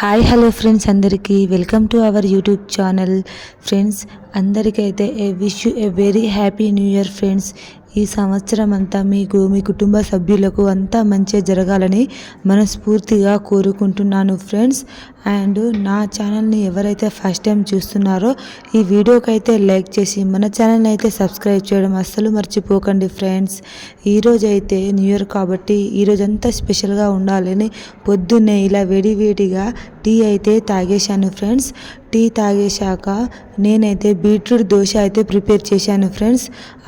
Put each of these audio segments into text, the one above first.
Hi hello friends అందరికీ. Welcome to our YouTube channel friends అందరికైతే a wish you a very happy new year friends ఈ సంవత్సరం అంతా మీకు మీ కుటుంబ సభ్యులకు అంతా మంచిగా జరగాలని మనస్ఫూర్తిగా కోరుకుంటున్నాను ఫ్రెండ్స్ అండ్ నా ఛానల్ని ఎవరైతే ఫస్ట్ టైం చూస్తున్నారో ఈ వీడియోకి అయితే లైక్ చేసి మన ఛానల్ని అయితే సబ్స్క్రైబ్ చేయడం అస్సలు మర్చిపోకండి ఫ్రెండ్స్ ఈరోజు అయితే న్యూ ఇయర్ కాబట్టి ఈరోజు అంతా స్పెషల్గా ఉండాలని పొద్దున్నే ఇలా వేడివేడిగా టీ అయితే తాగేశాను ఫ్రెండ్స్ టీ తాగేశాక నేనైతే బీట్రూట్ దోశ అయితే ప్రిపేర్ చేశాను ఫ్రెండ్స్.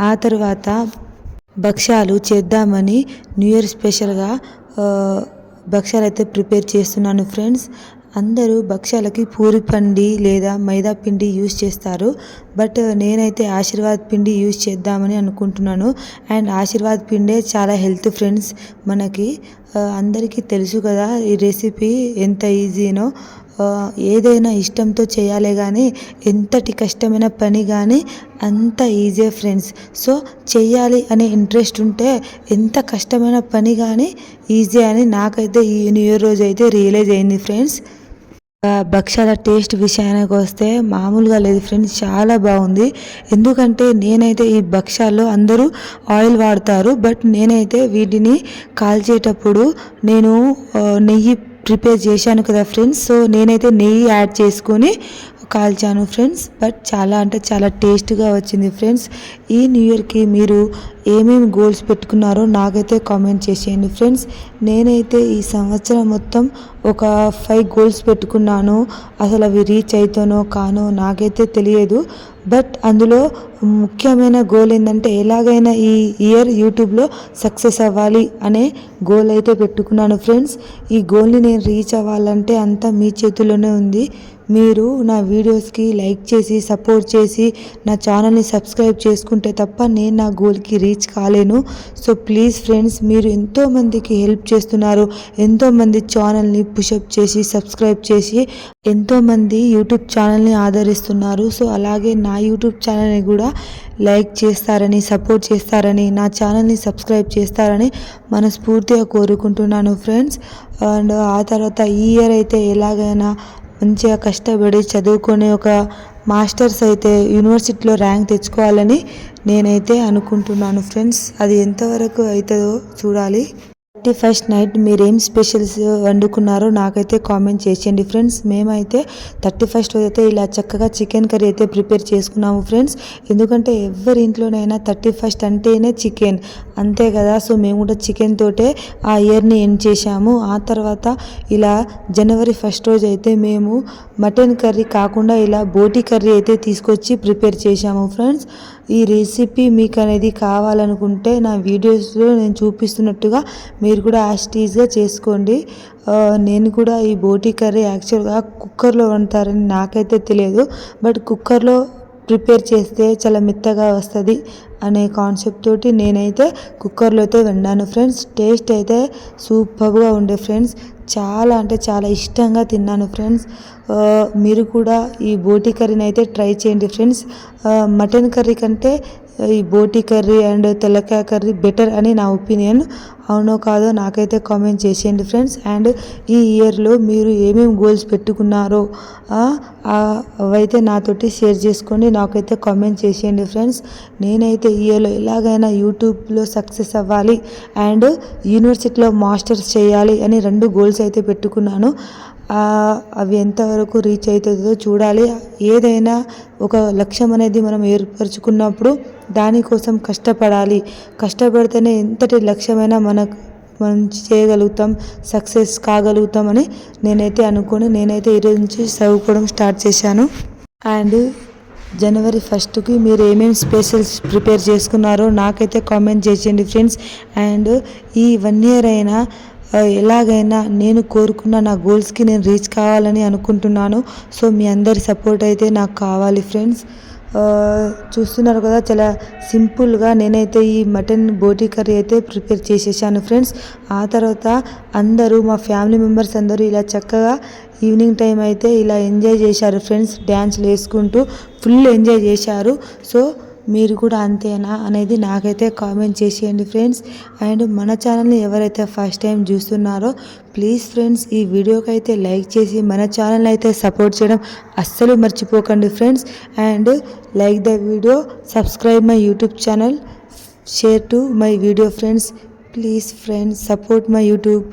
ఆ తర్వాత భక్ష్యాలు చేద్దామని న్యూ ఇయర్ స్పెషల్గా భక్ష్యాలు అయితే ప్రిపేర్ చేస్తున్నాను ఫ్రెండ్స్. అందరూ భక్ష్యాలకి పూరి పిండి లేదా మైదా పిండి యూజ్ చేస్తారు. బట్ నేనైతే ఆశీర్వాద్ పిండి యూస్ చేద్దామని అనుకుంటున్నాను. అండ్ ఆశీర్వాద్ పిండే చాలా హెల్త్ ఫ్రెండ్స్ మనకి. అందరికీ తెలుసు కదా ఈ రెసిపీ ఎంత ఈజీనో. ఏదైనా ఇష్టంతో చేయాలి కానీ ఎంతటి కష్టమైన పని కానీ అంత ఈజీ ఫ్రెండ్స్ సో చేయాలి అనే ఇంట్రెస్ట్ ఉంటే ఎంత కష్టమైన పని కానీ ఈజీ అని నాకైతే ఈ న్యూ ఇయర్ రోజు అయితే రియలైజ్ అయింది ఫ్రెండ్స్ భక్షాల భక్ష్యాల టేస్ట్ విషయానికి వస్తే మామూలుగా లేదు ఫ్రెండ్స్ చాలా బాగుంది. ఎందుకంటే నేనైతే ఈ భక్ష్యాల్లో అందరూ ఆయిల్ వాడతారు బట్ నేనైతే వీటిని కాల్చేటప్పుడు నేను నెయ్యి ప్రిపేర్ చేశాను కదా ఫ్రెండ్స్ సో నేనైతే నెయ్యి యాడ్ చేసుకొని కాల్చాను ఫ్రెండ్స్. బట్ చాలా అంటే చాలా టేస్ట్గా వచ్చింది ఫ్రెండ్స్. ఈ న్యూ ఇయర్కి మీరు ఏమేమి గోల్స్ పెట్టుకున్నారో నాకైతే కామెంట్ చేసేయండి ఫ్రెండ్స్ నేనైతే ఈ సంవత్సరం మొత్తం ఒక ఫైవ్ గోల్స్ పెట్టుకున్నాను. అసలు అవి రీచ్ అవుతానో కానో నాకైతే తెలియదు. బట్ అందులో ముఖ్యమైన గోల్ ఏంటంటే ఎలాగైనా ఈ ఇయర్ యూట్యూబ్లో సక్సెస్ అవ్వాలి అనే గోల్ అయితే పెట్టుకున్నాను ఫ్రెండ్స్ ఈ గోల్ని నేను రీచ్ అవ్వాలంటే అంతా మీ చేతిలోనే ఉంది. మీరు నా వీడియోస్కి లైక్ చేసి సపోర్ట్ చేసి నా ఛానల్ని సబ్స్క్రైబ్ చేసుకుంటే తప్ప నేను నా గోల్కి రీచ్ కాలేను. సో ప్లీజ్ ఫ్రెండ్స్ మీరు ఎంతోమందికి హెల్ప్ చేస్తున్నారు. ఎంతోమంది ఛానల్ని పుషప్ చేసి సబ్స్క్రైబ్ చేసి ఎంతోమంది యూట్యూబ్ ఛానల్ని ఆదరిస్తున్నారు. సో అలాగే నా యూట్యూబ్ ఛానల్ని కూడా లైక్ చేస్తారని సపోర్ట్ చేస్తారని నా ఛానల్ని సబ్స్క్రైబ్ చేస్తారని మనస్ఫూర్తిగా కోరుకుంటున్నాను ఫ్రెండ్స్ అండ్ ఆ తర్వాత ఈ ఇయర్ అయితే ఎలాగైనా మంచిగా కష్టపడి చదువుకొని ఒక మాస్టర్స్ అయితే యూనివర్సిటీలో ర్యాంక్ తెచ్చుకోవాలని నేనైతే అనుకుంటున్నాను ఫ్రెండ్స్. అది ఎంతవరకు అవుతుందో చూడాలి. థర్టీ ఫస్ట్ నైట్ మీరేం స్పెషల్స్ వండుకున్నారో నాకైతే కామెంట్ చేసేయండి ఫ్రెండ్స్. మేమైతే థర్టీ ఫస్ట్ అయితే ఇలా చక్కగా చికెన్ కర్రీ అయితే ప్రిపేర్ చేసుకున్నాము ఫ్రెండ్స్. ఎందుకంటే ఎవరి ఇంట్లోనైనా థర్టీ ఫస్ట్ అంటేనే చికెన్. అంతే కదా? సో మేము కూడా చికెన్ తోటే ఆ ఇయర్ని ఎండ్ చేశాము. ఆ తర్వాత ఇలా జనవరి ఫస్ట్ రోజు అయితే మేము మటన్ కర్రీ కాకుండా ఇలా బోటి కర్రీ అయితే తీసుకొచ్చి ప్రిపేర్ చేశాము ఫ్రెండ్స్. ఈ రెసిపీ మీకు అనేది కావాలనుకుంటే నా వీడియోస్లో నేను చూపిస్తున్నట్టుగా మీరు కూడా యాస్టీజ్గా చేసుకోండి. నేను కూడా ఈ బోటి కర్రీ యాక్చువల్గా కుక్కర్లో వండుతారని నాకైతే తెలియదు. బట్ కుక్కర్లో ప్రిపేర్ చేస్తే చాలా మెత్తగా వస్తుంది అనే కాన్సెప్ట్ తోటి నేనైతే కుక్కర్లో అయితే వండాను ఫ్రెండ్స్. టేస్ట్ అయితే సూపర్గా ఉండే ఫ్రెండ్స్. చాలా అంటే చాలా ఇష్టంగా తిన్నాను ఫ్రెండ్స్. మీరు కూడా ఈ బోటి కర్రీని అయితే ట్రై చేయండి ఫ్రెండ్స్. మటన్ కర్రీ కంటే ఈ బోటి కర్రీ అండ్ తెల్లకాయ కర్రీ బెటర్ అని నా ఒపీనియన్ అవునో కాదో నాకైతే కామెంట్ చేసేయండి ఫ్రెండ్స్ అండ్ ఈ ఇయర్లో మీరు ఏమేమి గోల్స్ పెట్టుకున్నారో అవైతే నాతోటి షేర్ చేసుకొని నాకైతే కామెంట్ చేసేయండి ఫ్రెండ్స్ నేనైతే ఇయర్లో ఎలాగైనా యూట్యూబ్లో సక్సెస్ అవ్వాలి అండ్ యూనివర్సిటీలో మాస్టర్స్ చేయాలి అని రెండు గోల్స్ అయితే పెట్టుకున్నాను. అవి ఎంతవరకు రీచ్ అవుతుందో చూడాలి. ఏదైనా ఒక లక్ష్యం అనేది మనం ఏర్పరచుకున్నప్పుడు దానికోసం కష్టపడాలి. కష్టపడితేనే ఎంతటి లక్ష్యమైనా మనకు మనం చేయగలుగుతాం సక్సెస్ కాగలుగుతామని నేనైతే అనుకొని. నేనైతే ఈరోజు నుంచి చదువుకోవడం స్టార్ట్ చేశాను. అండ్ జనవరి ఫస్ట్కి మీరు ఏమేమి స్పెషల్స్ ప్రిపేర్ చేసుకున్నారో నాకైతే కామెంట్ చేసేయండి ఫ్రెండ్స్. అండ్ ఈ వన్ ఇయర్ అయినా ఎలాగైనా నేను కోరుకున్న నా గోల్స్కి నేను రీచ్ కావాలని అనుకుంటున్నాను. సో మీ అందరి సపోర్ట్ అయితే నాకు కావాలి ఫ్రెండ్స్ చూస్తున్నారు కదా చాలా సింపుల్గా నేనైతే ఈ మటన్ బోటీ కర్రీ అయితే ప్రిపేర్ చేసేసాను ఫ్రెండ్స్ ఆ తర్వాత అందరూ మా ఫ్యామిలీ మెంబర్స్ అందరూ ఇలా చక్కగా ఈవినింగ్ టైం అయితే ఇలా ఎంజాయ్ చేశారు ఫ్రెండ్స్ డ్యాన్స్లు వేసుకుంటూ ఫుల్ ఎంజాయ్ చేశారు. సో మీరు కూడా అంతేనా అనేది నాకైతే కామెంట్ చేసేయండి ఫ్రెండ్స్. అండ్ మన ఛానల్ని ఎవరైతే ఫస్ట్ టైం చూస్తున్నారో ప్లీజ్ ఫ్రెండ్స్ ఈ వీడియోకి అయితే లైక్ చేసి మన ఛానల్ అయితే సపోర్ట్ చేయడం అస్సలు మర్చిపోకండి friends. And like the video subscribe my YouTube channel share to my video friends. Please friends support my YouTube.